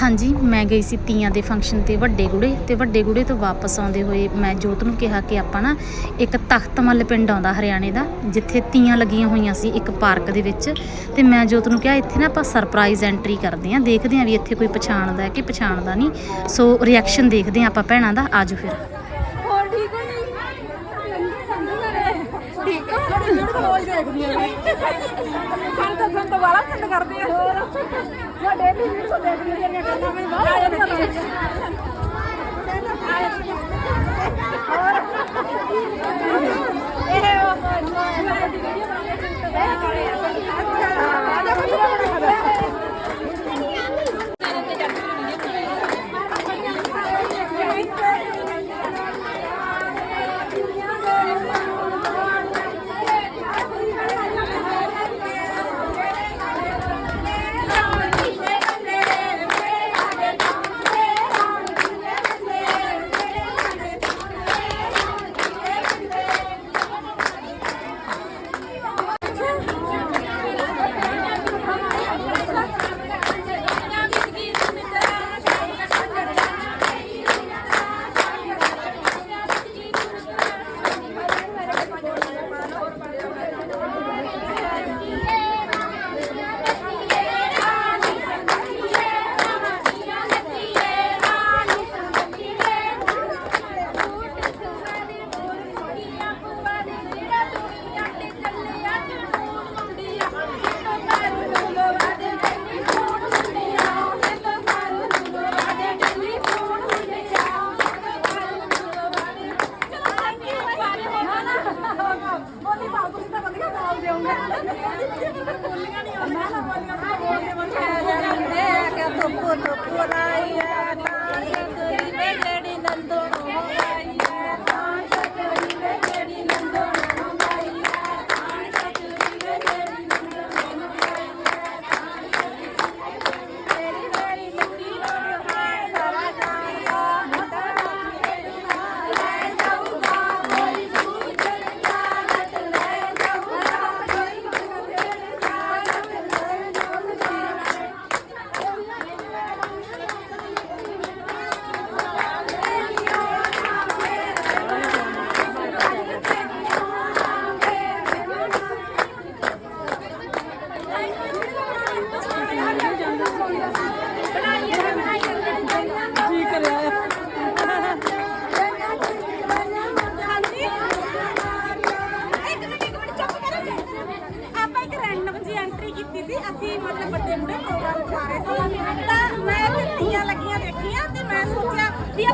ਹਾਂਜੀ ਮੈਂ ਗਈ ਸੀ ਤੀਆਂ ਦੇ ਫੰਕਸ਼ਨ ਤੇ ਵੱਡੇ ਗੁੜੇ ਤੇ ਵੱਡੇ ਗੁੜੇ ਤੋਂ ਵਾਪਸ ਆਉਂਦੇ ਹੋਏ ਮੈਂ ਜੋਤ ਨੂੰ ਕਿਹਾ ਕਿ ਆਪਾਂ ਨਾ ਇੱਕ ਤਖਤਮੱਲ ਪਿੰਡ ਆਉਂਦਾ ਹਰਿਆਣੇ ਦਾ ਜਿੱਥੇ ਤੀਆਂ ਲੱਗੀਆਂ ਹੋਈਆਂ ਸੀ ਇੱਕ ਪਾਰਕ ਦੇ ਵਿੱਚ। ਤੇ ਮੈਂ ਜੋਤ ਨੂੰ ਕਿਹਾ ਇੱਥੇ ਨਾ ਆਪਾਂ ਸਰਪ੍ਰਾਈਜ਼ ਐਂਟਰੀ ਕਰਦੇ ਆਂ ਦੇਖਦੇ ਆਂ ਵੀ ਇੱਥੇ ਕੋਈ ਪਛਾਣਦਾ ਹੈ ਕਿ ਪਛਾਣਦਾ ਨਹੀਂ। ਸੋ ਰਿਐਕਸ਼ਨ ਦੇਖਦੇ ਆਂ ਆਪਾਂ ਭੈਣਾਂ ਦਾ ਆਜੋ ਫਿਰ। ਹੋਰ ਠੀਕ ਹੋ ਨਹੀਂ ਠੀਕ ਹੋ ਜਿਹੀ ਰੋਜ਼ ਦੇਖਦੀ ਆ ਸਾਨੂੰ ਤਾਂ ਸਾਨੂੰ ਤਾਂ ਵਾਲਾ ਪਸੰਦ ਕਰਦੇ ਆ। ਮੈਂ ਡੇਲੀ ਵੀਡੀਓ ਦੇਖਦੀ ਆ ਜਿਹੜੀਆਂ ਗੱਲਾਂ ਮੈਨੂੰ ਬਾਹਲਾ ਵਧੀਆ ਲੱਗਦੀਆਂ।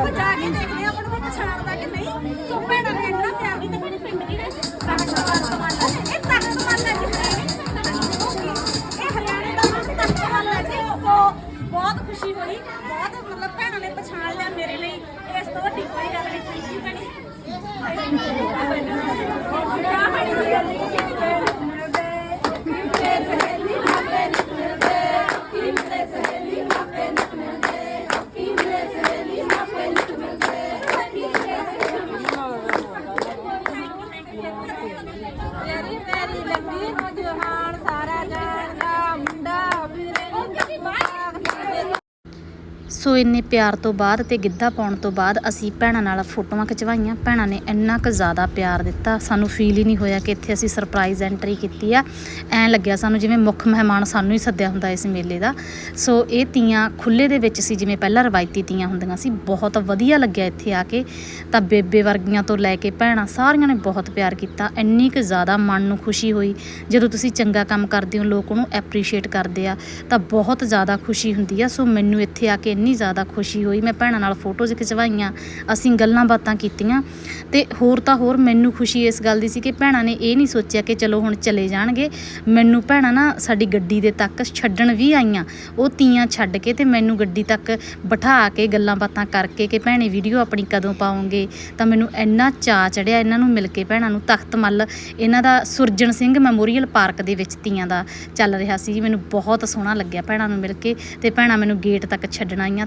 ਆਪਾਂ ਜਾ ਕੇ ਦੇਖਦੇ ਆ ਆਪਾਂ ਨੂੰ ਕੋਈ ਪਛਾਣਦਾ ਕਿ ਨਹੀਂ ਸੋ ਭੈਣਾਂ ਸੋ ਇੰਨੇ ਪਿਆਰ ਤੋਂ ਬਾਅਦ ਤੇ ਗਿੱਧਾ ਪਾਉਣ ਤੋਂ ਬਾਅਦ ਅਸੀਂ ਭੈਣਾਂ ਨਾਲ ਫੋਟੋਆਂ ਖਿਚਵਾਈਆਂ। ਭੈਣਾਂ ਨੇ ਇੰਨਾ ਕੁ ਜ਼ਿਆਦਾ ਪਿਆਰ ਦਿੱਤਾ। ਸਾਨੂੰ ਫੀਲ ਹੀ ਨਹੀਂ ਹੋਇਆ ਕਿ ਇੱਥੇ ਅਸੀਂ ਸਰਪ੍ਰਾਈਜ਼ ਐਂਟਰੀ ਕੀਤੀ ਆ। ਐਂ ਲੱਗਿਆ ਸਾਨੂੰ ਜਿਵੇਂ ਮੁੱਖ ਮਹਿਮਾਨ ਸਾਨੂੰ ਹੀ ਸੱਦਿਆ ਹੁੰਦਾ ਇਸ ਮੇਲੇ ਦਾ। ਸੋ ਇਹ ਤੀਆਂ ਖੁੱਲੇ ਦੇ ਵਿੱਚ ਸੀ, ਜਿਵੇਂ ਪਹਿਲਾਂ ਰਵਾਇਤੀ ਤੀਆਂ ਹੁੰਦੀਆਂ ਸੀ। ਬਹੁਤ ਵਧੀਆ ਲੱਗਿਆ ਇੱਥੇ ਆ ਕੇ। ਤਾਂ ਬੇਬੇ ਵਰਗੀਆਂ ਤੋਂ ਲੈ ਕੇ ਭੈਣਾਂ ਸਾਰੀਆਂ ਨੇ ਬਹੁਤ ਪਿਆਰ ਕੀਤਾ। ਇੰਨੀ ਕੁ ਜ਼ਿਆਦਾ ਮਨ ਨੂੰ ਖੁਸ਼ੀ ਹੋਈ। ਜਦੋਂ ਤੁਸੀਂ ਚੰਗਾ ਕੰਮ ਕਰਦੇ ਹੋ, ਲੋਕ ਉਹਨੂੰ ਐਪਰੀਸ਼ੀਏਟ ਕਰਦੇ ਆ, ਤਾਂ ਬਹੁਤ ਜ਼ਿਆਦਾ ਖੁਸ਼ੀ ਹੁੰਦੀ ਆ। ਸੋ ਮੈਨੂੰ ਇੱਥੇ ਆ ਕੇ ਇੰਨੀ ਜ਼ਿਆਦਾ ਖੁਸ਼ੀ ਹੋਈ, ਮੈਂ ਭੈਣਾਂ ਨਾਲ ਫੋਟੋਜ਼ ਖਿਚਵਾਈਆਂ, ਅਸੀਂ ਗੱਲਾਂ ਬਾਤਾਂ ਕੀਤੀਆਂ ਤੇ ਹੋਰ ਤਾਂ ਹੋਰ ਮੈਨੂੰ ਖੁਸ਼ੀ ਇਸ ਗੱਲ ਦੀ ਸੀ ਕਿ ਭੈਣਾਂ ਨੇ ਇਹ ਨਹੀਂ ਸੋਚਿਆ ਕਿ ਚਲੋ ਹੁਣ ਚਲੇ ਜਾਣਗੇ। ਮੈਨੂੰ ਭੈਣਾਂ ਨਾ ਸਾਡੀ ਗੱਡੀ ਦੇ ਤੱਕ ਛੱਡਣ ਵੀ ਆਈਆਂ, ਉਹ ਤੀਆਂ ਛੱਡ ਕੇ ਤੇ ਮੈਨੂੰ ਗੱਡੀ ਤੱਕ ਬਿਠਾ ਕੇ ਗੱਲਾਂ ਬਾਤਾਂ ਕਰਕੇ ਕਿ ਭੈਣੇ ਵੀਡੀਓ ਆਪਣੀ ਕਦੋਂ ਪਾਉਂਗੇ? ਤਾਂ ਮੈਨੂੰ ਇੰਨਾ ਚਾਅ ਚੜਿਆ ਇਹਨਾਂ ਨੂੰ ਮਿਲ ਕੇ ਭੈਣਾਂ ਨੂੰ ਤਖਤ ਮੱਲ। ਇਹਨਾਂ ਦਾ ਸੁਰਜਣ ਸਿੰਘ ਮੈਮੋਰੀਅਲ ਪਾਰਕ ਦੇ ਵਿੱਚ ਤੀਆਂ ਦਾ ਚੱਲ ਰਿਹਾ ਸੀ ਮੈਨੂੰ ਬਹੁਤ ਸੋਹਣਾ ਲੱਗਿਆ ਭੈਣਾਂ ਨੂੰ ਮਿਲ ਕੇ ਤੇ ਭੈਣਾਂ ਮੈਨੂੰ ਗੇਟ ਤੱਕ ਛੱਡਣ ਆਈਆਂ।